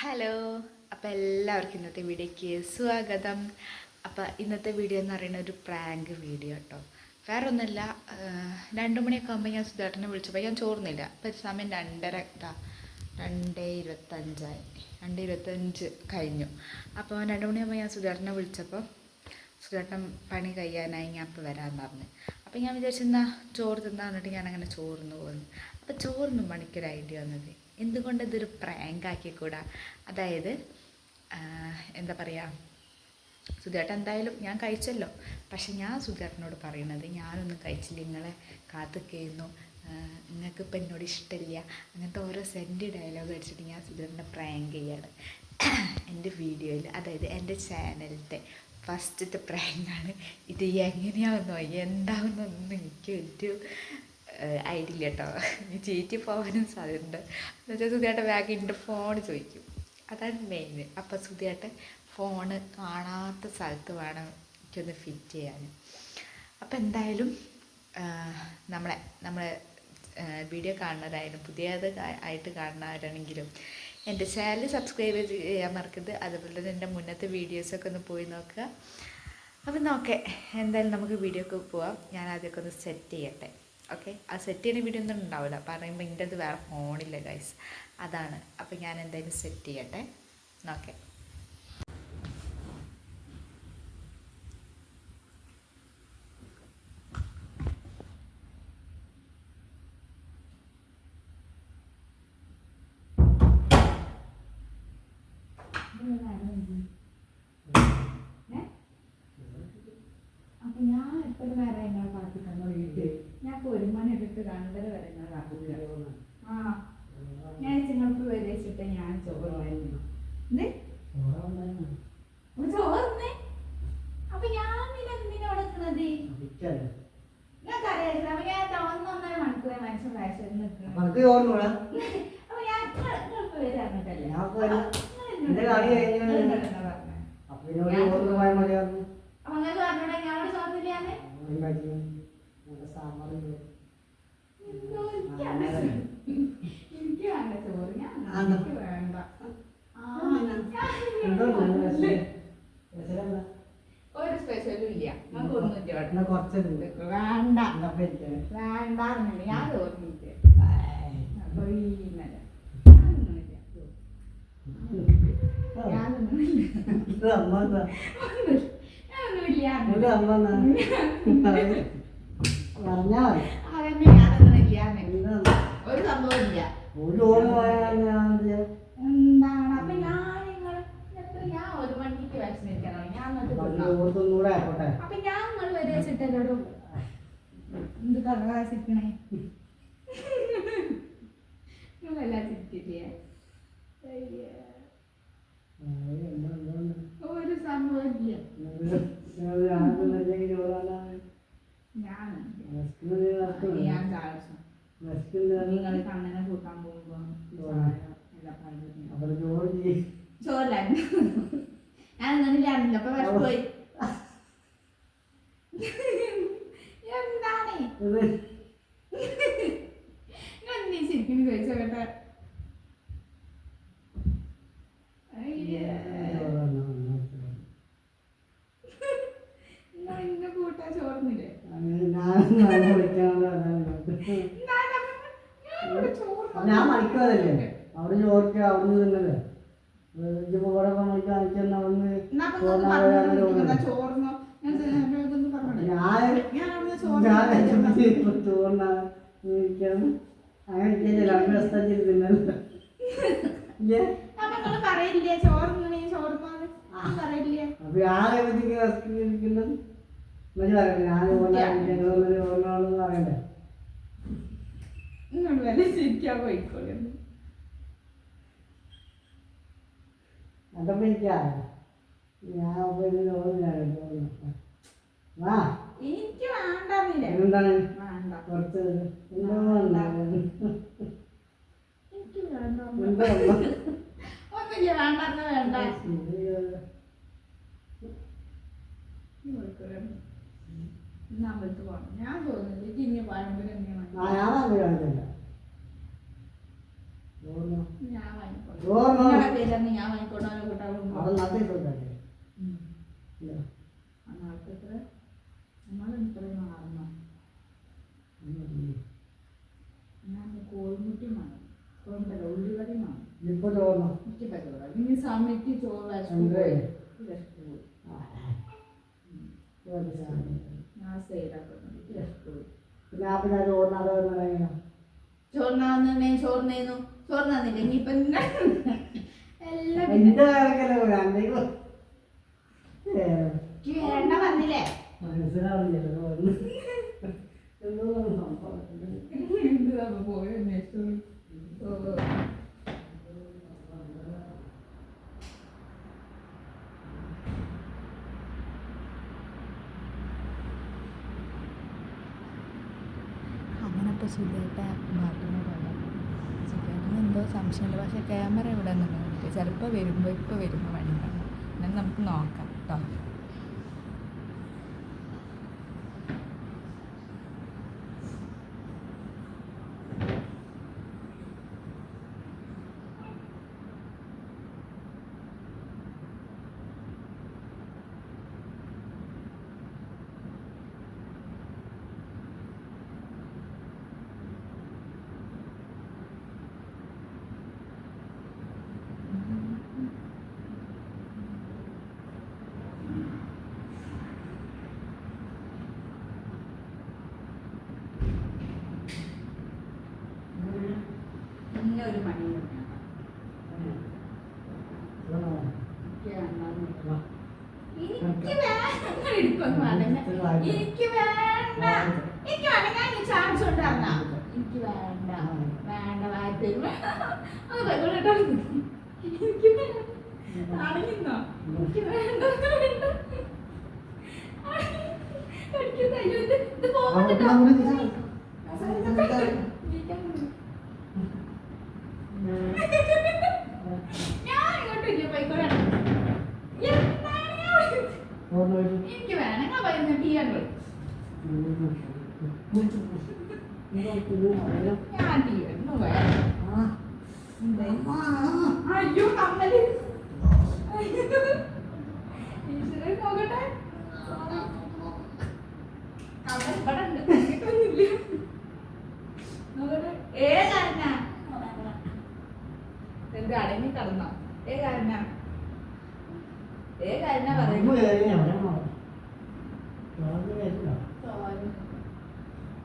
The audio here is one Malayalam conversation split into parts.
ഹലോ അപ്പോൾ എല്ലാവർക്കും ഇന്നത്തെ വീഡിയോയ്ക്ക് സ്വാഗതം. അപ്പോൾ ഇന്നത്തെ വീഡിയോ എന്ന് പറയുന്ന ഒരു പ്രാങ്ക് വീഡിയോ കേട്ടോ വേറെ ഒന്നുമില്ല രണ്ട് മണിയൊക്കെ ആകുമ്പോൾ ഞാൻ സുധാട്ടനെ വിളിച്ചപ്പോൾ ഞാൻ ചോർന്നില്ല അപ്പോൾ സമയം രണ്ടര ഇതാ രണ്ട് ഇരുപത്തഞ്ചായി. രണ്ട് ഇരുപത്തഞ്ച് കഴിഞ്ഞു. അപ്പോൾ രണ്ട് മണിയാകുമ്പോൾ ഞാൻ സുധാട്ടനെ വിളിച്ചപ്പോൾ സുധാട്ടൻ പണി കഴിയാനായി ഞാൻ അപ്പോൾ വരാൻ പറഞ്ഞു. അപ്പോൾ ഞാൻ വിചാരിച്ചെന്നാ ചോറ് തിന്നാന്നിട്ട് ഞാൻ അങ്ങനെ ചോർന്ന് പോകുന്നു അപ്പോൾ ചോറിന് മണിക്കൊരു ഐഡിയ വന്നത്. എന്തുകൊണ്ട് ഇതൊരു പ്രാങ്ക് ആക്കിക്കൂടാ? അതായത് എന്താ പറയുക സുധേട്ടൻ എന്തായാലും ഞാൻ കഴിച്ചല്ലോ. പക്ഷെ ഞാൻ സുധേട്ടനോട് പറയണത് ഞാനൊന്നും കഴിച്ചില്ല നിങ്ങളെ കാത്തു കഴിയുന്നു നിങ്ങൾക്ക് ഇപ്പം എന്നോട് ഇഷ്ടമില്ല അങ്ങനത്തെ ഓരോ സെന്റ് ഡയലോഗ് അടിച്ചിട്ട് ഞാൻ സുധേട്ടനെ പ്രാങ്ക് ചെയ്യാണ്. എന്റെ വീഡിയോയിൽ അതായത് എന്റെ ചാനലിന്റെ ഫസ്റ്റത്തെ പ്രാങ്കാണ് ഇത് എങ്ങനെയാണെന്നോ എന്താവുന്നൊന്നും എനിക്ക് ഒരു ഐഡിയ കേട്ടോ. ചേച്ചി പോകാനും സാധ്യതയുണ്ട്. എന്നുവെച്ചാൽ സുധിയാട്ട ബാഗ് ഫോൺ ചോദിക്കും. അതാണ് മെയിൻ അപ്പോൾ സുധിയാട്ട ഫോണ് കാണാത്ത സ്ഥലത്ത് വേണം എനിക്കൊന്ന് ഫിറ്റ് ചെയ്യാൻ അപ്പോൾ എന്തായാലും നമ്മളെ നമ്മളെ വീഡിയോ കാണുന്നവരായാലും പുതിയത് ആയിട്ട് കാണുന്നവരാണെങ്കിലും എന്റെ ചാനൽ സബ്സ്ക്രൈബ് ചെയ്യാൻ മറക്കരുത്. അതുപോലെ തന്നെ എന്റെ മുന്നത്തെ വീഡിയോസൊക്കെ ഒന്ന് പോയി നോക്കുക. അപ്പം നോക്കേ എന്തായാലും നമുക്ക് വീഡിയോക്ക് പോവാം. ഞാൻ ആദ്യമൊക്കെ ഒന്ന് സെറ്റ് ചെയ്യട്ടെ. ഓക്കെ ആ സെറ്റ് ചെയ്യുന്ന വീഡിയോ ഒന്നും ഉണ്ടാവില്ല. പറയുമ്പോൾ എന്റെ അത് വേറെ ഫോണില്ല ഗൈസ് അതാണ്. അപ്പോൾ ഞാൻ എന്തായാലും സെറ്റ് ചെയ്യട്ടെ. നോക്കെ അപ്പൊ ഞാൻ എപ്പോഴും വരെ നിങ്ങളെ കാത്തിക്കാൻ തുടങ്ങിയിട്ട് ഞാൻ ഇപ്പൊ ഇട്ടിട്ട് രണ്ടര വരെ ഞാൻ ആ ഞാൻ നിങ്ങൾക്ക് വരച്ചിട്ട് ഞാൻ ചോറ് വരുന്നു എന്ത് ഒന്ന് ചോറിന്നേ അപ്പൊ ഞാൻ പിന്നെ എന്തിനാ നിൽക്കുന്നത് ഞാൻ കറിയായിരുന്നു അപ്പൊ ഞാൻ ഒന്ന് ഒന്നര മണിക്കൂർ മനുഷ്യൻ വയസ്സിൽ നിൽക്കുന്നത് നമുക്ക് ചോറിനൂടാ അപ്പൊ ഞാൻ നിങ്ങൾക്ക് വരാന്നിട്ടല്ലേ ഞാൻ ഇപ്പൊ വരാം. എന്റെ കളി കഴിഞ്ഞു. അപ്പൊ ഇതിനോട് ചോറിന് പോയാൽ മതിയായിരുന്നു അപ്പൊ നിങ്ങൾക്ക് പറഞ്ഞോടാ ഞാനോട് ചോറിന്നില്ലാന്ന് ഉണ്ടാക്കി നല്ല സാമ്പാറുണ്ട് എന്തോ എനിക്ക് വേണ്ട എനിക്ക് വേണ്ട ചോറ് ഞാൻ ആ, എനിക്ക് വേണ്ട ആ, എന്തോ ഞാൻ രസമെന്താ ഒരു സ്പെഷ്യലും ഇല്ല നമുക്ക് ഒന്നും എന്നാ കുറച്ചുണ്ട് വേണ്ട എന്നാ ഇപ്പൊ ഇരിക്കണേ. വേണ്ട പറഞ്ഞില്ല. ഞാൻ ചോറിനില്ല അപ്പൊ ഈ ഇന്നലെ ഞാനൊന്നുമില്ല ഇത് അമ്മ എന്താ? ഞാനൊന്നുമില്ല. വേണ്ട അമ്മ എന്താ? പറഞ്ഞാ മതി. അതന്നെ ഞാനൊന്നുമില്ല എന്താ? ഒരു സംഭവം ഇല്ല ഒരു ചോറിന് പോയാൽ ഞാൻ? എന്താണ്? അപ്പൊ ഞാൻ നിങ്ങൾ ഞാൻ ഒരു മണിക്ക് വിശന്നിരിക്കണം. ഞാൻ എന്നിട്ട് അപ്പൊ തിന്നാം. ചോറ് തിന്നൂടെ ആയിക്കോട്ടെ അപ്പൊ ഞാൻ നിങ്ങൾ വരെ വെച്ചിട്ടല്ലോ എന്ത് കഥാസിക്കണേ നിങ്ങളെല്ലാം ചിരിക്കില്ലേ അയ്യേ. ഏയ്, എന്താ, എന്താ, എന്താ? ഒരു സംഭവം ഇല്ല നിങ്ങൾ നിങ്ങൾ ആണെന്നുണ്ടെങ്കിൽ ചോറ് വേണ്ടാന്ന്. ഞാൻ വിശക്കുന്നത് വിശക്കുന്നു. ഞാൻ ചാടിച്ചു വിശക്കുന്നത് നിങ്ങൾ കണ്ണനെ കൂട്ടാൻ പോകുമ്പോ. ചോറില്ല ഞാൻ നിന്നില്ലായിരുന്നില്ല. അപ്പൊ വിഷം പോയി എന്താണ് ഇത് ഞാൻ നീ ശരിക്കും ചോദിച്ചോ കേട്ടെ. അയ്യേ. ചോറ് വേണ്ട, വേണ്ട, ചോറ്. നിങ്ങൾ ഇന്നെ കൂട്ടാ ചോർന്നില്ലേ അങ്ങനെ ഞാൻ ഞാൻ വിളിക്കാനുള്ള പറയില്ലേ? പറയില്ലേ? അപ്പൊ ഇരിക്കുന്നത് മതി പറയട്ടെ. ഞാൻ പോയിക്കോളൂ ഞാൻ വാ. എന്താണ് കുറച്ച് എന്തോ ഞാൻ എനിക്ക് ഇനി പാരമ്പര്യം ഞാൻ ഇല്ല. നാളത്തെ എത്ര നമ്മൾ ഇത്രയും മാറണം ഞാൻ കോഴിമുട്ടി വേണം കോഴിമുട്ടല്ല ഉള്ളിവടി വേണം ഇപ്പൊ പറ്റുള്ളൂ ഇനി സമയത്ത് ചോറ്. ചോറ് പിന്നെ ചോറിനാതെ വന്നതെങ്ങനെ ചോറിനാന്ന്. ചോറിനേന്നു ചോറിനാന്നില്ല ഇനിയിപ്പൊ എല്ലാം വേണ്ട വന്നില്ലേ? മനസ്സിലാവില്ലല്ലോ വന്ന് എന്തോ സംഭവം എന്തുവാ പോയി അന്വേഷിച്ചു ഓ അങ്ങനെ ഇപ്പോൾ സുഖമായിട്ട് നാട്ടിന് പോകാം സുഖമായിട്ട് എന്തോ സംശയമുണ്ട് പക്ഷേ ക്യാമറ ഇവിടെ നിന്നിട്ട് ചിലപ്പോൾ വരുമ്പോൾ ഇപ്പോൾ വരുമ്പോൾ വണ്ടി എന്നാൽ നമുക്ക് നോക്കാം കേട്ടോ പിന്നെ ഒരു മണി കൊടുക്കണം എനിക്ക് വേണ്ടാന്ന് എനിക്ക് വേണ്ട എടുക്കൊന്നും വേണ്ട എനിക്ക് വേണ്ട. എനിക്ക് വേണ്ട. ഞാൻ ചാൻസ് ഉണ്ടായിരുന്ന എനിക്ക് വേണ്ട. വേണ്ട വായത്തരും അത് വെള്ളം എനിക്ക് വേണ്ട. അറിയുന്നോ എനിക്ക് വേണ്ട. ഇത് പോകുന്നുണ്ടോ ഞാൻ ഇങ്ങോട്ട് ഇല്ല പോയിക്കോളാം എന്താണ് ഞാൻ എനിക്ക് വേണം ഞാൻ പറയുന്ന ടീ ആണ് ഞാൻ ടീ അയ്യോ കമ്മൽ. ഈശ്വരൻ നോക്കട്ടെ. കമ്മൽ ഇവിടെ ഉണ്ട്. കിട്ടുന്നില്ല നോക്കട്ടെ. ഏതായിരുന്ന എന്ത് അടങ്ങി കടന്നോ. ഏതായിരുന്ന ഏതായിരുന്ന പറയുന്നത് സോറി.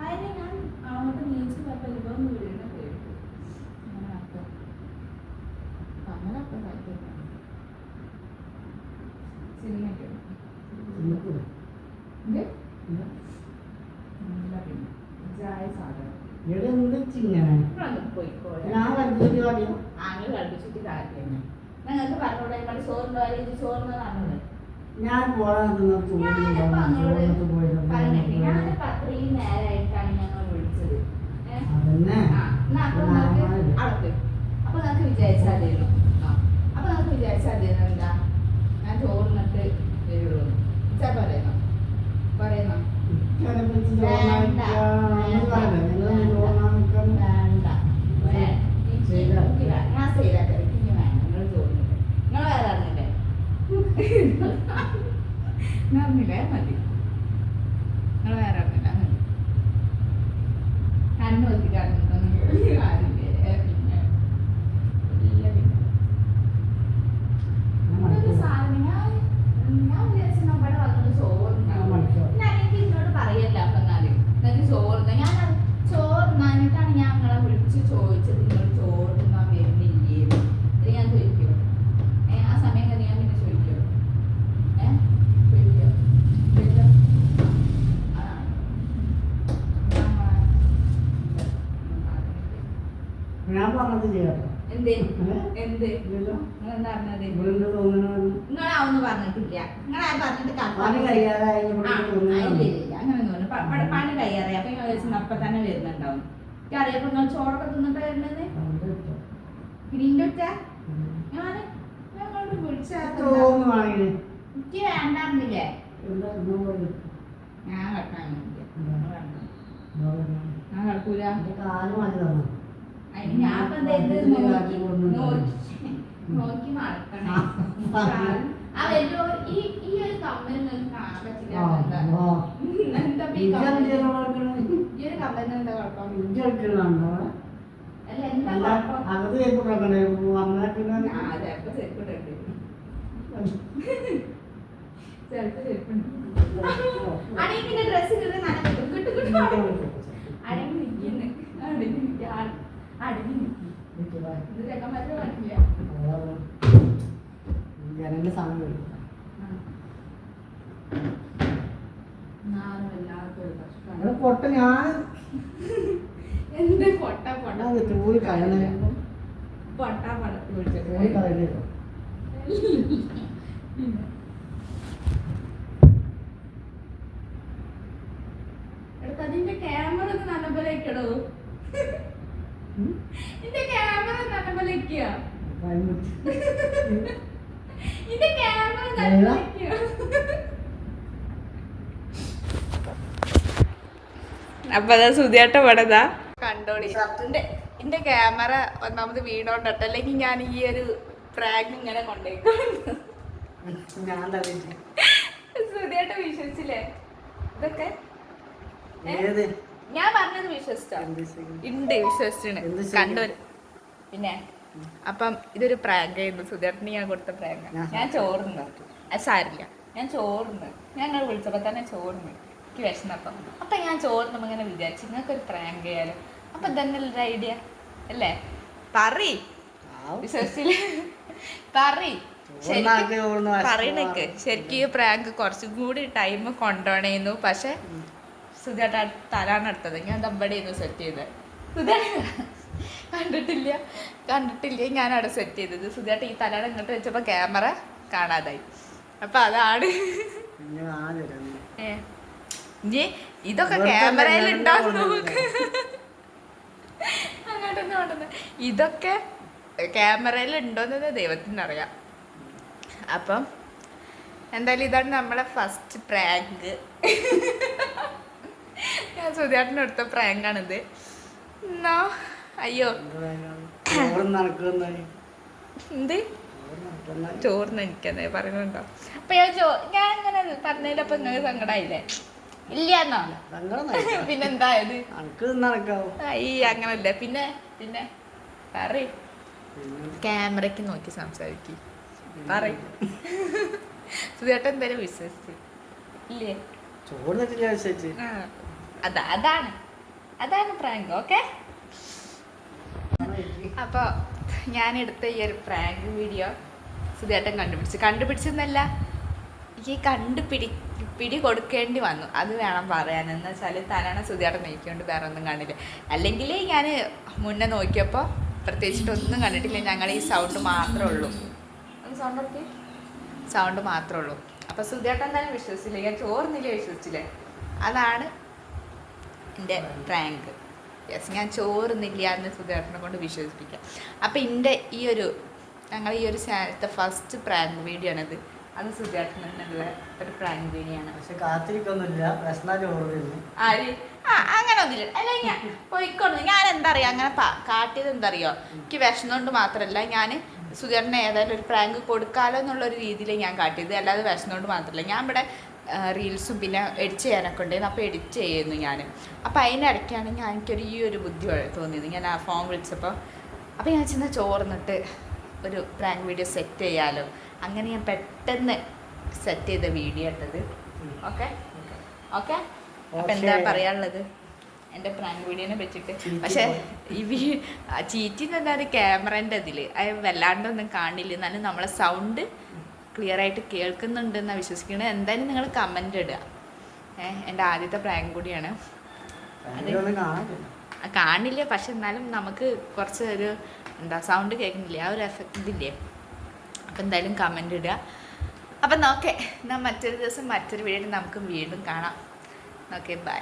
അതിന് ഞാൻ അങ്ങോട്ട് നീച്ച് പറഞ്ഞ ഇവന്ന് വീഴുന്ന കേട്ടു അങ്ങനെ കഴിക്കില്ല സിനിമയ്ക്ക് ഇത് ഞാൻ കരുതി കാട്ടിയോ ഞങ്ങൾക്ക് പറഞ്ഞോളെ ഇവിടെ ചോറുണ്ടോ അല്ലെങ്കിൽ ചോറിന് പറഞ്ഞോളെ ഞാൻ ഞാനിപ്പോ അത്രയും നേരമായിട്ടാണ് ഞങ്ങൾ വിളിച്ചത്. അപ്പൊ അടക്ക്. അപ്പൊ മതിയല്ലോ. ഞാൻ അപ്പൊ വിചാരിച്ചാൽ മതിയല്ലോ എന്താ? ഞാൻ ചോറിനിട്ട് വരുള്ളൂ. ഇച്ചാ പറയുന്നോ? പറയുന്നോ? വേണ്ട വേണ്ട വേ- എനിക്ക് ചെയ്താ. എനിക്ക് വേ- ഞാൻ ചെയ്താട്ടെ എനിക്ക് വേണ്ട നിങ്ങൾ ചോറിനിട്ട് നിങ്ങൾ വേറെ അറിഞ്ഞില്ലേ ഞാൻ മതി. നിങ്ങൾ വേറെ അറിഞ്ഞില്ല മതി കണ്ണു ഇല്ല പിന്നെ. ഇതൊരു സാധനം. ഞാൻ ചോറ് ഞാൻ ചോറിനാനിട്ടാണ് ഞാൻ നിങ്ങളെ വിളിച്ച് ചോദിച്ചത് നിങ്ങൾ ചോറ് തിന്നാൻ വരുന്നില്ലേ എന്ന് ഞാൻ ചോദിക്കും ഏ ആ സമയം കഴിഞ്ഞ് ഞാൻ പിന്നെ ചോദിക്കും ഏ ചോദിക്കും ചോദിക്കും അതാണ് ഞാൻ പറഞ്ഞത് ചെയ്യാട്ടോ എന്തേ ഏ? എന്ത് നിങ്ങളാവൊന്നും പറഞ്ഞിട്ടില്ല. നിങ്ങളാ പറഞ്ഞിട്ട് പണി അപ്പൊ നിങ്ങൾ അപ്പൊ തന്നെ വരുന്നുണ്ടാവും. അറിയപ്പോ നിങ്ങൾ ചോറൊക്കെ തിന്നിട്ട് വരുന്നത്? ഗ്രീന്റെ ഒറ്റ. ഞാൻ ഞങ്ങളോട് വിളിച്ചാ തോന്നുവാണെങ്കിൽ എനിക്ക് വേണ്ടായിരുന്നില്ലേ എന്താ ഇന്നും പോയി ഞാൻ കട്ടാൻ. ഞാൻ കളിക്കൂല എന്റെ കാൽ മാറ്റി തന്നു. അതിന് ഞാൻ നോക്കി നോക്കി ആ വലിയ ഈ ഈ ഒരു കമ്മൽ നിങ്ങൾക്ക് കാണാൻ പറ്റില്ല എന്താ? ഈ ഒരു കമ്മലിന് എന്താ കുഴപ്പം? അല്ല എന്താ കുഴപ്പം? അകത്ത് കേൾക്കണേ വന്നാൽ പിന്നെ ആ, ചിലപ്പോ ചെരുപ്പിടേണ്ടി വരും. ചിലപ്പോ ചെരുപ്പിടേണ്ടി വരും. അടങ്ങി നിന്റെ ഡ്രസ് ഇട്ടിട്ട് നനഞ്ഞിട്ടും കിട്ടു. കിട്ടു അടങ്ങി. നിൽക്കുന്നു അടങ്ങി നിൽക്കുക ജനന്റെ കഷ്ടമാണ് അവിടെ പൊട്ട ഞാൻ എന്ത് പൊട്ട പൊട്ട. തൂരി കളയണേ പൊട്ട വിളിച്ചിട്ട് കളയണേ എടുത്ത് അതിന്റെ ക്യാമറ ഒന്ന് നല്ലപോലെ വെക്കടോ നിന്റെ ക്യാമറ നല്ലപോലെ വെക്കുക നിന്റെ ക്യാമറ നല്ലപോലെ വെക്കുക അപ്പൊ അതാ സുധിയാട്ട പടതാ. കണ്ടോളി. എന്റെ എന്റെ ക്യാമറ ഒന്നാമത് വീണോണ്ടട്ട. അല്ലെങ്കിൽ ഞാൻ ഈ ഒരു പ്രാഗ് ഇങ്ങനെ കൊണ്ടേക്കും സുധിയാട്ട വിശ്വസിച്ചില്ലേ? ഇതൊക്കെ? ഞാൻ പറഞ്ഞത് വിശ്വസിച്ചുണ്ട്? ഉണ്ട് വിശ്വസിച്ചാണ് എന്ത് പിന്നെ? അപ്പം ഇതൊരു പ്രാങ്ക് ആയിരുന്നു. സുധേട്ടന് ഞാൻ കൊടുത്ത പ്രാങ്ക്. ഞാൻ- ചോറുന്നു. അത് സാരില്ല. ഞാൻ ചോറുന്നു. ഞാൻ നിങ്ങൾ വിളിച്ചപ്പോൾ തന്നെ ചോറുന്നു. എനിക്ക് വിശന്നപ്പം. അപ്പം ഞാൻ ചോറിനുമ്പോൾ ഇങ്ങനെ വിചാരിച്ചു നിങ്ങൾക്ക് ഒരു പ്രാങ്ക് ചെയ്യാലോ? അപ്പം തന്നെ ഒരു ഐഡിയ അല്ലേ? പറി. വിശ്വസിച്ചില്ല? വിശപ്പ് പറയണക്ക്. ശരിക്കും ഈ പ്രാങ്ക് കുറച്ചും കൂടി ടൈം കൊണ്ടുപോണേന്നു പക്ഷെ സുധേട്ട തലാണ് എടുത്തത് ഞാൻ ദമ്പടിയായിരുന്നു സെറ്റ് ചെയ്തത് സുധേട്ട കണ്ടിട്ടില്ല. കണ്ടിട്ടില്ല? ഞാൻ അവിടെ സെറ്റ് ചെയ്തത്. സുധേട്ട ഈ തലാണ് ഇങ്ങോട്ട് വെച്ചപ്പോൾ ക്യാമറ കാണാതായി. അപ്പൊ അതാണ്. ഇനി ഇതൊക്കെ ക്യാമറയിൽ ഉണ്ടാവും കൊണ്ടുവന്നത്. അങ്ങോട്ടൊന്നും കൊണ്ടുവന്ന് ഇതൊക്കെ ക്യാമറയിൽ ഉണ്ടോയെന്ന് ദൈവത്തിനറിയാം. അപ്പം എന്തായാലും ഇതാണ് നമ്മളെ ഫസ്റ്റ് പ്രാങ്ക് ഞാൻ സുധിയാട്ടിന് അടുത്ത പ്രാങ്കാണിത്. എന്നാ അയ്യോ. എന്ത്? ചോറിന് എനിക്കെന്നേ പറയുന്നുണ്ടോ? അപ്പൊ ഞാൻ ചോ ഞാൻ അങ്ങനെ പറഞ്ഞതിലപ്പൊ നിങ്ങൾക്ക് സങ്കടമായില്ലേ ഇല്ല എന്നോ പിന്നെ എന്തായത് ഈ അങ്ങനല്ലേ. പിന്നെ പിന്നെ പറയ. ക്യാമറയ്ക്ക് നോക്കി സംസാരിക്കും. പറ സുധേട്ടൻ എന്തായാലും വിശ്വസിച്ച്. ഇല്ലേ? ചോറ് തെറ്റില്ല വിശ്വസിച്ച്. ആ. അതാ അതാണ്. അതാണ് പ്രാങ്ക് ഓക്കെ അപ്പോൾ ഞാൻ എടുത്ത ഈ ഒരു പ്രാങ്ക് വീഡിയോ സുധേട്ടൻ കണ്ടുപിടിച്ചു. കണ്ടുപിടിച്ചെന്നല്ല ഈ കണ്ടുപിടി പിടി കൊടുക്കേണ്ടി വന്നു. അത് വേണം പറയാൻ. എന്ന് വെച്ചാൽ തലാണ് സുധേട്ടൻ നോക്കിക്കൊണ്ട് വേറെ ഒന്നും കണ്ടില്ല അല്ലെങ്കിൽ ഞാൻ മുന്നേ നോക്കിയപ്പോൾ പ്രത്യേകിച്ചിട്ടൊന്നും കണ്ടിട്ടില്ല. ഞങ്ങൾ ഈ സൗണ്ട് മാത്രമേ ഉള്ളൂ സൗണ്ട് സൗണ്ട് മാത്രമേ ഉള്ളൂ. അപ്പോൾ സുധേട്ടൻ തന്നെ വിശ്വസിച്ചില്ല. ഞാൻ ചോർന്നില്ലേ വിശ്വസിച്ചില്ലേ? അതാണ് എന്റെ പ്രാങ്ക് യെസ് ഞാൻ ചോറുന്നില്ല എന്ന് സുധേട്ടനെ കൊണ്ട് വിശ്വസിപ്പിക്കാം. അപ്പം എന്റെ ഈ ഒരു ഞങ്ങൾ ഈ ഒരു ചാനലത്തെ ഫസ്റ്റ് പ്രാങ്ക് വീഡിയോ ആണിത്. അത് സുധേട്ടൻ എന്നുള്ള ഒരു പ്രാങ്ക് വീഡിയോ ആണ്. പക്ഷെ കാത്തിരിക്കൊന്നുമില്ല. ചോറ് ആര്? ആ അങ്ങനെ ഒന്നുമില്ല അല്ല ഞാൻ പോയിക്കൊണ്ട് ഞാൻ എന്താ അറിയാ അങ്ങനെ കാട്ടിയത് എന്തറിയോ? എനിക്ക് കൊണ്ട് മാത്രമല്ല ഞാൻ സുധീറിന് ഏതായാലും ഒരു പ്രാങ്ക് കൊടുക്കാലോ എന്നുള്ളൊരു രീതിയിൽ ഞാൻ കാട്ടിയത്. അല്ലാതെ വിഷമമുണ്ട് മാത്രമല്ല ഞാൻ ഇവിടെ റീൽസും പിന്നെ എഡിറ്റ് ചെയ്യാനൊക്കെ ഉണ്ടായിരുന്നു. അപ്പോൾ എഡിറ്റ് ചെയ്യുന്നു ഞാൻ അപ്പോൾ അതിനിടയ്ക്കാണ് ഞാൻ എനിക്കൊരു ഈ ഒരു ബുദ്ധി തോന്നിയത്. ഞാൻ ആ ഫോൺ വിളിച്ചപ്പോൾ അപ്പോൾ ഞാൻ ചെന്ന് ചോർന്നിട്ട് ഒരു പ്രാങ്ക് വീഡിയോ സെറ്റ് ചെയ്യാമല്ലോ അങ്ങനെ ഞാൻ പെട്ടെന്ന് സെറ്റ് ചെയ്ത വീഡിയോ ഇട്ടത്. ഓക്കെ ഓക്കെ അപ്പം എന്താ പറയാനുള്ളത്? എന്റെ പ്രാങ്ക് വീഡിയോനെ വെച്ചിട്ട് പക്ഷേ ഈ വീ ചീറ്റി ക്യാമറേന്റെ ക്യാമറന്റെ ഇതിൽ അത് വല്ലാണ്ടൊന്നും കാണില്ല. എന്നാലും നമ്മളെ സൗണ്ട് ക്ലിയർ ആയിട്ട് കേൾക്കുന്നുണ്ടെന്നാണ് വിശ്വസിക്കുന്നത് എന്തായാലും നിങ്ങൾ കമന്റ് ഇടുക. ഏഹ് എന്റെ ആദ്യത്തെ പ്രാങ്ക് കൂടിയാണ്. കാണില്ല. പക്ഷെ എന്നാലും നമുക്ക് കുറച്ച് ഒരു എന്താ സൗണ്ട് കേൾക്കുന്നില്ലേ? ആ ഒരു എഫക്റ്റ് ഇതില്ലേ? അപ്പം എന്തായാലും കമന്റ് ഇടുക. അപ്പം നോക്കേ എന്നാൽ മറ്റൊരു ദിവസം മറ്റൊരു വീഡിയോ നമുക്ക് വീണ്ടും കാണാം. Okay bye